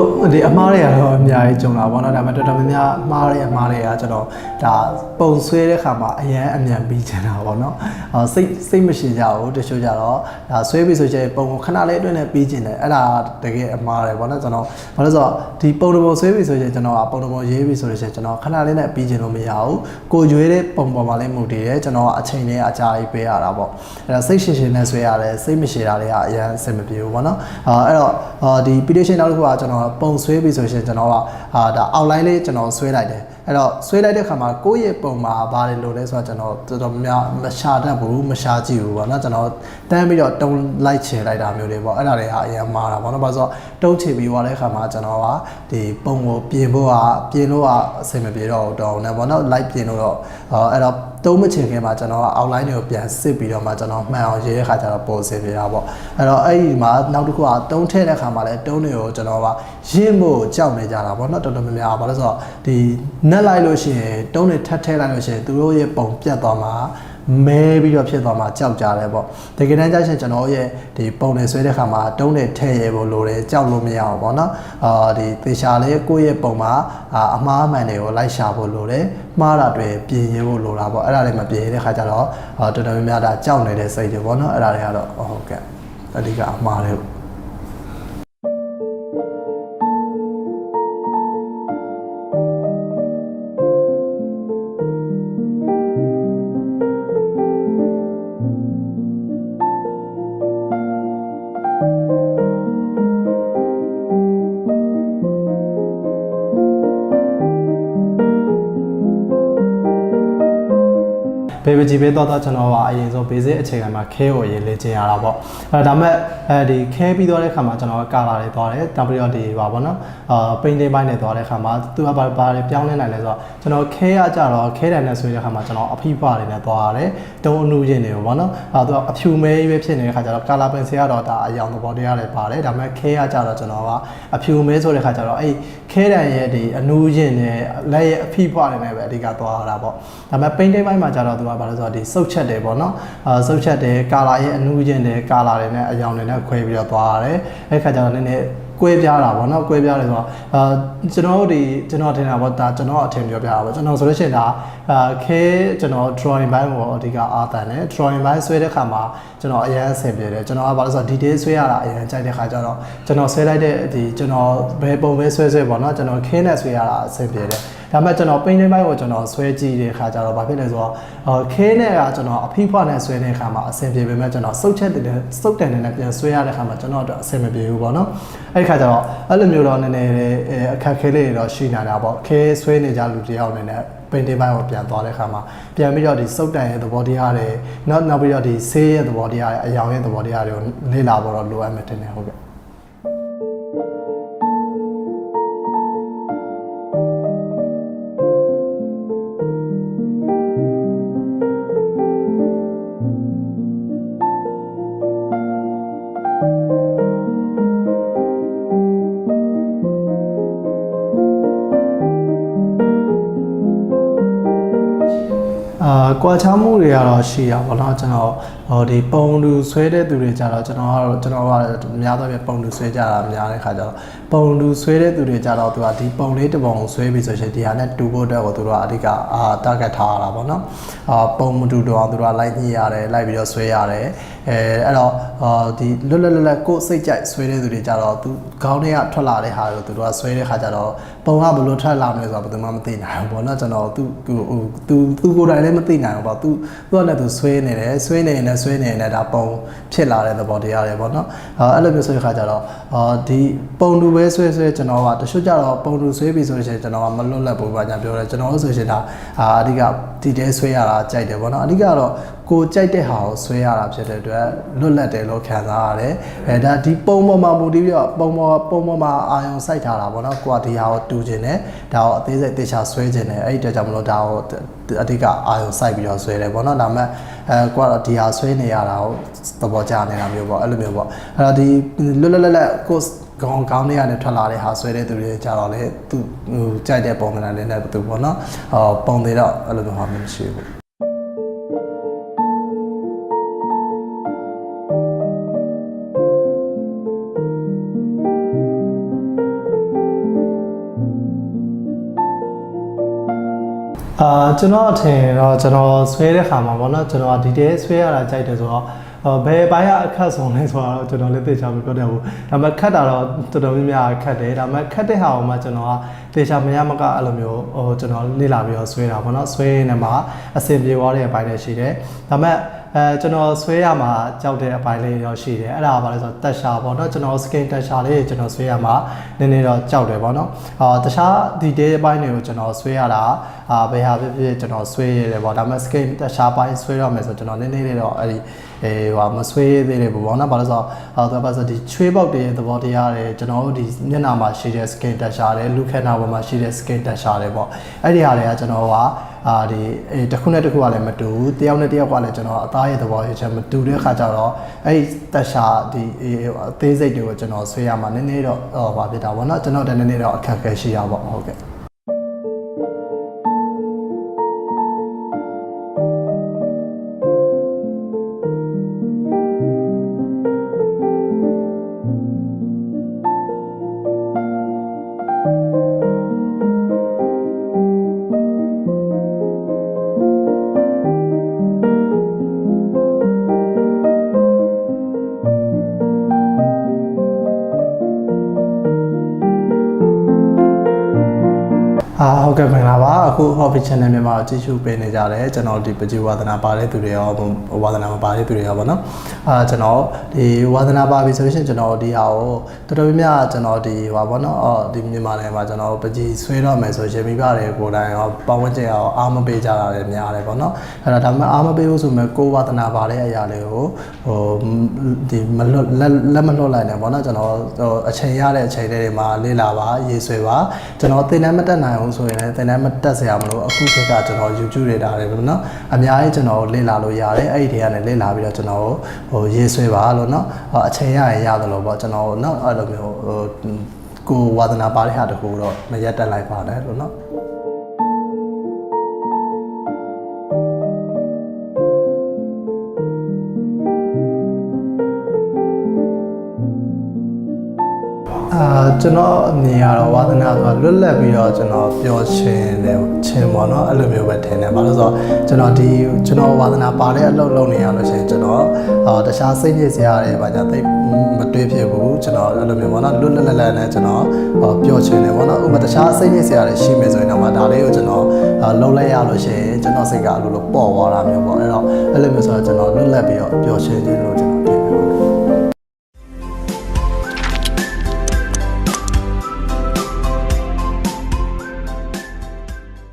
အာဟိုသူတို့ဒီအမားတွေကတော့အများကြီးကြုံတာပေါ့နော်ဒါပေမဲ့တော်တော်များများအမားတွေအမားတွေကကျွန်တော်ဒါပုံဆွဲတဲ့ခါမှာအရန်အမြန်ပြီးချင်တာပေါ့နော်အာစိတ်စိတ်မရှိကြဘူးတချို့ကြတော့ဒါဆွဲပြီးဆိုချင်ပုံကိုခဏလေးအတွင်းနဲ့ပြီးချင်တယ်အဲ့ဒါတကယ်အမားတွေပေါ့နော်ကျွန်တော်ဘာလို့ဆိုတော့ဒီပုံတစ်ပုံဆွဲပြီးဆိုချင်ကျွန်တော်ကပုံတစ်ပုံရေးပြီးဆိုလို့ရှိရင်ကျွန်တော်ခဏလေးနဲ့ပြီးချင်လို့မရဘူးကိုရွေးတဲ့ပုံပေါ်မှာလည်းမူတည်တယ်ကျွန်တော်ကအချိန်လေးအကြာကြီးပေးရတာပေါ့အဲ့ဒါစိတ်ရှင်ရှင်နဲ့ဆွဲရတယ်စိတ်မရှိတာတွေကအရန်အဆင်မပြေဘူးပေါ့နော်အာအဲ့တော့အာဒီ petition နောက်တစ်ခုကကျွန်တော်ပုံဆွဲပြီးဆိုရှင်ကျွန်တော်ကအာဒါ outline လေးကျွန်တော်ဆွဲလိုက်တယ်အဲ့တော့ဆွဲလိုက်တဲ့ခါမှာကိုယ့်ရဲ့ပုံမှာဘာတွေလိုလဲဆိုတော့ကျွန်တော်တော်တော်များမရှာတတ်ဘူးမရှာကြည့်ဘူးပေါ့နော်ကျွန်တော်တန်းပြီးတော့တုံးလိုက်ချင်လိုက်တာမျိုးတွေပေါ့အဲ့ဒါတွေကအရင်မှားတာပေါ့နော်ဘာလို့ဆိုတော့တုံးချပြီးသွားတဲ့ခါမှာကျွန်တော်ကဒီပုံကိုပြင်ဖို့ကပြင်လို့ကအဆင်မပြေတော့ဘူးတော့ねပေါ့နော် live ပြင်လို့တော့အဲ့တော့တုံးမချင်ခင်မှာကျွန်တော်က outline တွေကိုပြန်စစ်ပြီးတော့မှကျွန်တော်မှန်အောင်ရေးတဲ့ခါကျတော့ပေါ်စင်ပြတာပေါ့အဲ့တော့အဲ့ဒီမှာနောက်တစ်ခုကတုံးထည့်တဲ့ခါမှာလည်းတုံးတွေကိုကျွန်တော်ကရင်းဖို့ကြောက်နေကြတာပေါ့နော်တော်တော်များများဘာလို့ဆိုတော့ဒီနက်လိုက်လို့ရှိရင်တုံးတွေထပ်ထည့်လိုက်လို့ရှိရင်သူတို့ရဲ့ပုံပြတ်သွားမှာမဲပြီးတော့ဖြစ်သွားမှာကြောက်ကြတယ်ပေါ့တကယ်တမ်းကျရှင်ကျွန်တော်ရဲ့ဒီပုံတွေဆွဲတဲ့ခါမှာတုံးတွေထည့်ရဖို့လိုတယ်ကြောက်လို့မရအောင်ပေါ့နော်အာဒီသေချာလေးကိုယ့်ရဲ့ပုံမှာအာအမားအမှန်တွေကိုလိုက်ရှာဖို့လိုတယ်မှားတာတွေပြင်ရဖို့လိုတာပေါ့အဲ့ဒါတွေမပြင်ရတဲ့ခါကျတော့အာတော်တော်များများဒါကြောက်နေတဲ့စိတ်တွေပေါ့နော်အဲ့ဒါတွေကတော့ဟုတ်ကဲ့အဓိကအမှားတွေ ဘေဘီဂျီဘေးတော့တော့ကျွန်တော်ကအရင်ဆုံး basic အခြေခံမှာခဲကိုရေးလေ့ကျင့်ရတာပေါ့အဲဒါမဲ့အဲဒီခဲပြီးသွားတဲ့ခါမှာကျွန်တော်ကကာလာတွေသွားတယ်တပရီတော့ဒီပါပေါ့နော်အာပိန်တိန်ပိုင်းနဲ့သွားတဲ့ခါမှာသူကဘာဘာတွေပြောင်းလဲနိုင်လဲဆိုတော့ကျွန်တော်ခဲရကြတော့ခဲတန်နဲ့ဆွေးတဲ့ခါမှာကျွန်တော်အဖိဖွာတွေနဲ့သွားရတယ်တုံးအနုချင်းတွေပေါ့နော်အဲသူကအဖြူမဲပဲဖြစ်နေတဲ့ခါကျတော့ကာလာပင်စီကတော့ဒါအယောင်သဘောတရားတွေပါတယ်ဒါမဲ့ခဲရကြတော့ကျွန်တော်ကအဖြူမဲဆိုတဲ့ခါကျတော့အဲ့ခဲတန်ရဲ့ဒီအနုချင်းနဲ့လက်ရဲ့အဖိဖွာတွေနဲ့ပဲအဓိကသွားရတာပေါ့ဒါမဲ့ပိန်တိန်ပိုင်းမှာကျတော့သူကဘာလဲဆိုတော့ဒီစုပ်ချက်တယ်ပေါ့နော်အာစုပ်ချက်တယ်ကာလာရဲ့အနူးချင်းတယ်ကာလာတွေနဲ့အယောင်တွေနဲ့ခွဲပြီးတော့သွားရတယ်အဲ့ခါကျတော့နည်းနည်းကွဲပြားတာပေါ့နော်ကွဲပြားတယ်ဆိုတော့အာကျွန်တော်တို့ဒီကျွန်တော်ထင်တာပေါ့ဒါကျွန်တော်အထင်ပြောပြတာပေါ့ကျွန်တော်ဆိုလို့ရှိရင်ဒါအာခဲကျွန်တော် drawing ဘိုင်းကိုအဓိကအားတန်တယ် drawing ဘိုင်းဆွဲတဲ့ခါမှာကျွန်တော်အရင်အဆင်ပြေတယ်ကျွန်တော်ကဘာလို့ဆိုတော့ detail ဆွဲရတာအရင်ကြိုက်တဲ့ခါကျတော့ကျွန်တော်ဆွဲလိုက်တဲ့ဒီကျွန်တော်ဘယ်ပုံပဲဆွဲဆွဲပေါ့နော်ကျွန်တော်ခင်းနဲ့ဆွဲရတာအဆင်ပြေတယ် ဒါပေမဲ့ကျွန်တော်ပိန်းတိန်ပိုင်းကိုကျွန်တော်ဆွဲကြည့်တဲ့ခါကျတော့ဘာဖြစ်လဲဆိုတော့အော်ခဲနဲ့ကကျွန်တော်အဖိဖွားနဲ့ဆွဲတဲ့ခါမှာအဆင်ပြေပေမဲ့ကျွန်တော်စုပ်ချက်တဲ့စုပ်တန်နဲ့ပြန်ဆွဲရတဲ့ခါမှာကျွန်တော်တော့အဆင်မပြေဘူးပေါ့နော်အဲ့ဒီခါကျတော့အဲ့လိုမျိုးတော့နည်းနည်းလေးအခက်ခဲလေးတွေတော့ရှိနေတာပေါ့ခဲဆွဲနေကြလူတယောက်အနေနဲ့ပိန်တိန်ပိုင်းကိုပြန်သွားတဲ့ခါမှာပြန်ပြီးတော့ဒီစုပ်တန်ရဲ့သဘောတရားတွေနောက်နောက်ပြီးတော့ဒီဆေးရဲ့သဘောတရားတွေအယောင်ရဲ့သဘောတရားတွေကိုလေ့လာဖို့တော့လိုအပ်မယ်တင်တယ်ဟုတ်ကဲ့ ကွာချမှုတွေကတော့ရှိရပါတော့ကျွန်တော်ဟိုဒီပုံလူဆွဲတဲ့သူတွေကြတော့ကျွန်တော်ကတော့ကျွန်တော်ကအများသောအားဖြင့်ပုံလူဆွဲကြတာများတဲ့ခါကျတော့ ပုံလူဆွဲတဲ့သူတွေကြတော့သူကဒီပုံလေးတစ်ပုံကိုဆွဲပြီးဆိုရှင်ဒီဟာနဲ့တူဖို့အတွက်ကိုသူတို့ကအဓိကအာ target ထားရတာပေါ့နော်အာပုံမတူတော့အောင်သူတို့ကလိုက်ညှိရတယ်လိုက်ပြီးတော့ဆွဲရတယ်အဲအဲ့တော့အာဒီလွတ်လွတ်လပ်လပ်ကိုယ်စိတ်ကြိုက်ဆွဲတဲ့သူတွေကြတော့သူခေါင်းထဲကထွက်လာတဲ့ဟာကိုသူတို့ကဆွဲတဲ့ခါကျတော့ပုံကဘယ်လိုထွက်လာမလဲဆိုတော့ဘယ်သူမှမသိနိုင်ဘူးပေါ့နော်ကျွန်တော်သူဟိုသူသူကိုယ်တိုင်လည်းမသိနိုင်ဘူးပေါ့သူသူကလည်းသူဆွဲနေတယ်ဆွဲနေရင်လည်းဆွဲနေရင်လည်းဒါပုံဖြစ်လာတဲ့သဘောတရားတွေပေါ့နော်အဲအဲ့လိုမျိုးဆိုတဲ့ခါကျတော့အာဒီပုံတူပဲဆွဲဆွဲကျွန်တော်ကတချို့ကြတော့ပုံတူဆွဲပြီဆိုရင်ကျွန်တော်ကမလွတ်လပ်ဘူးပါညာပြောတယ်ကျွန်တော်တို့ဆိုရှင်ဒါအာအဓိကဒီတဲဆွဲရတာကြိုက်တယ်ပေါ့နော်အဓိကတော့ကိုကြိုက်တဲ့ဟာကိုဆွဲရတာဖြစ်တဲ့အတွက်လွတ်လပ်တယ်လို့ခံစားရတယ်အဲဒါဒီပုံပေါ်မှာမူတည်ပြီးတော့ပုံပေါ်ပုံပေါ်မှာအာရုံစိုက်ထားတာပေါ့နော်ကိုကဒီဟာကိုတူကျင်တယ်ဒါကိုအသေးစိတ်တေချာဆွဲကျင်တယ်အဲ့ဒီအတွက်ကြောင့်မလို့ဒါကိုအဓိကအာရုံစိုက်ပြီးတော့ဆွဲတယ်ပေါ့နော်ဒါမှအဲကိုကတော့ဒီဟာဆွဲနေရတာကိုသဘောကျနေတာမျိုးပေါ့အဲ့လိုမျိုးပေါ့အဲ့တော့ဒီလွတ်လွတ်လပ်လပ်ကို ကောင်းကောင်းတွေကနေထွက်လာတဲ့ဟာဆွဲတဲ့သူတွေကြတော့လေသူဟိုကြိုက်တဲ့ပုံစံနဲ့လည်းတူပေါ့နော်ဟောပုံသေးတော့အဲ့လိုမျိုးဟာမျိုးမရှိဘူးအာကျွန်တော်အထင်တော့ကျွန်တော်ဆွဲတဲ့ခါမှာပေါ့နော်ကျွန်တော်ဒီတဲဆွဲရတာကြိုက်တယ်ဆိုတော့ ဘယ်ပိုင်းကအခက်ဆုံးလဲဆိုတော့ကျွန်တော်လည်းသိချာမပြောတတ်ဘူးဒါပေမဲ့ခတ်တာတော့တော်တော်များများခတ်တယ်ဒါပေမဲ့ခတ်တဲ့ဟာကိုမှကျွန်တော်ကသေချာမရမကအဲ့လိုမျိုးဟိုကျွန်တော်လေ့လာပြီးတော့ဆွဲတာပေါ့နော်ဆွဲနေမှာအဆင်ပြေသွားတဲ့အပိုင်းတွေရှိတယ်ဒါပေမဲ့ အဲကျွန်တော်ဆွဲရမှာကြောက်တဲ့အပိုင်းလေးတော့ရှိတယ်အဲ့ဒါကဘာလဲဆိုတော့တက်ရှာပေါ့နော်ကျွန်တော် skin တက်ရှာလေးကျွန်တော်ဆွဲရမှာနည်းနည်းတော့ကြောက်တယ်ပေါ့နော်အာတခြားဒီ day အပိုင်းတွေကိုကျွန်တော်ဆွဲရတာအာဘယ်ဟာဖြစ်ဖြစ်ကျွန်တော်ဆွဲရတယ်ပေါ့ဒါပေမဲ့ skin တက်ရှာပိုင်းဆွဲရမယ်ဆိုကျွန်တော်နည်းနည်းလေးတော့အဲ့ဒီအဲဟိုမဆွဲသေးတယ်ပေါ့နော်ဘာလို့ဆိုတော့အာတော့ပါဆိုဒီချွေးပေါက်တွေရဲ့သဘောတရားတွေကျွန်တော်တို့ဒီမျက်နှာမှာရှိတဲ့ skin တက်ရှာတယ်လူခန္ဓာပေါ်မှာရှိတဲ့ skin တက်ရှာတယ်ပေါ့အဲ့ဒီဟာတွေကကျွန်တော်က အာဒီအဲတစ်ခုနဲ့တစ်ခုကလည်းမတူဘူးတယောက်နဲ့တယောက်ကလည်းကျွန်တော်အသားရဲ့သဘောရချက်မတူတဲ့ခါကျတော့အဲ့ဒီတက်ရှာဒီအေးအသေးစိတ်တွေကိုကျွန်တော်ဆွေးရမှာနည်းနည်းတော့ဟောပါဖြစ်တာပေါ့နော်ကျွန်တော်တည်းနည်းနည်းတော့အခက်အခဲရှိရပါပေါ့ဟုတ်ကဲ့ ဟုတ်ကဲ့မင်္ဂလာပါအခု hobby channel မြန်မာကိုကြည့်ရှုပေးနေကြတယ်ကျွန်တော်ဒီပကြည်ဝါသနာပါတဲ့သူတွေရောဝါသနာမပါတဲ့သူတွေရောပေါ့နော်အာကျွန်တော်ဒီဝါသနာပါပြီဆိုလို့ရှိရင်ကျွန်တော်ဒီဟာကိုတော်တော်များများကျွန်တော်ဒီဟောပေါ့နော်အော်ဒီမြန်မာနိုင်ငံမှာကျွန်တော်ပကြည်ဆွဲတော့မယ်ဆိုရင်မိဘတွေကိုယ်တိုင်ရောပတ်ဝန်းကျင်ရောအားမပေးကြတာလည်းများတယ်ပေါ့နော်အဲ့တော့ဒါမှအားမပေးဘူးဆိုမဲ့ကိုယ်ဝါသနာပါတဲ့အရာလေးကိုဟိုဒီမလွတ်လက်လက်မလွတ်လိုက်နဲ့ပေါ့နော်ကျွန်တော်ဟိုအချိန်ရတဲ့အချိန်လေးတွေမှာလေ့လာပါရေးဆွဲပါကျွန်တော်သင်တန်းမတက်နိုင်ဘူးဆိုရင်လည်းသင်တန်းမတက်စရာမလိုအခုခေတ်ကကျွန်တော် YouTube တွေတာတယ်ပေါ့နော်အများကြီးကျွန်တော်လေ့လာလို့ရတယ်အဲ့ဒီတွေကနေလေ့လာပြီးတော့ကျွန်တော်ဟိုရေးဆွဲပါလို့နော်ဟိုအချိန်ရရင်ရတယ်လို့ပေါ့ကျွန်တော်နော်အဲ့လိုမျိုးဟိုကိုဝါသနာပါတဲ့ဟာတခုတော့မရက်တက်လိုက်ပါတယ်လို့နော် ကျွန်တော်အမြင်ကတော့ဝါသနာဆိုတာလွတ်လပ်ပြီးတော့ကျွန်တော်ပျော်ရွှင်တယ်ချင်းပေါ့နော်အဲ့လိုမျိုးပဲထင်တယ်ဘာလို့ဆိုတော့ကျွန်တော်ဒီကျွန်တော်ဝါသနာပါတဲ့အလုပ်လုပ်နေရလို့ရှိရင်ကျွန်တော်အာတခြားစိတ်ညစ်စရာတွေဘာညာသိပ်မတွေးဖြစ်ဘူးကျွန်တော်အဲ့လိုမျိုးပေါ့နော်လွတ်လွတ်လပ်လပ်နဲ့ကျွန်တော်ပျော်ရွှင်တယ်ပေါ့နော်ဥပမာတခြားစိတ်ညစ်စရာတွေရှိမယ်ဆိုရင်တော့ဒါလေးကိုကျွန်တော်လုပ်လိုက်ရလို့ရှိရင်ကျွန်တော်စိတ်ကအဲ့လိုလိုပေါ့သွားတာမျိုးပေါ့အဲ့တော့အဲ့လိုမျိုးဆိုတော့ကျွန်တော်လွတ်လပ်ပြီးတော့ပျော်ရွှင်ခြင်းလို့ကျွန်တော်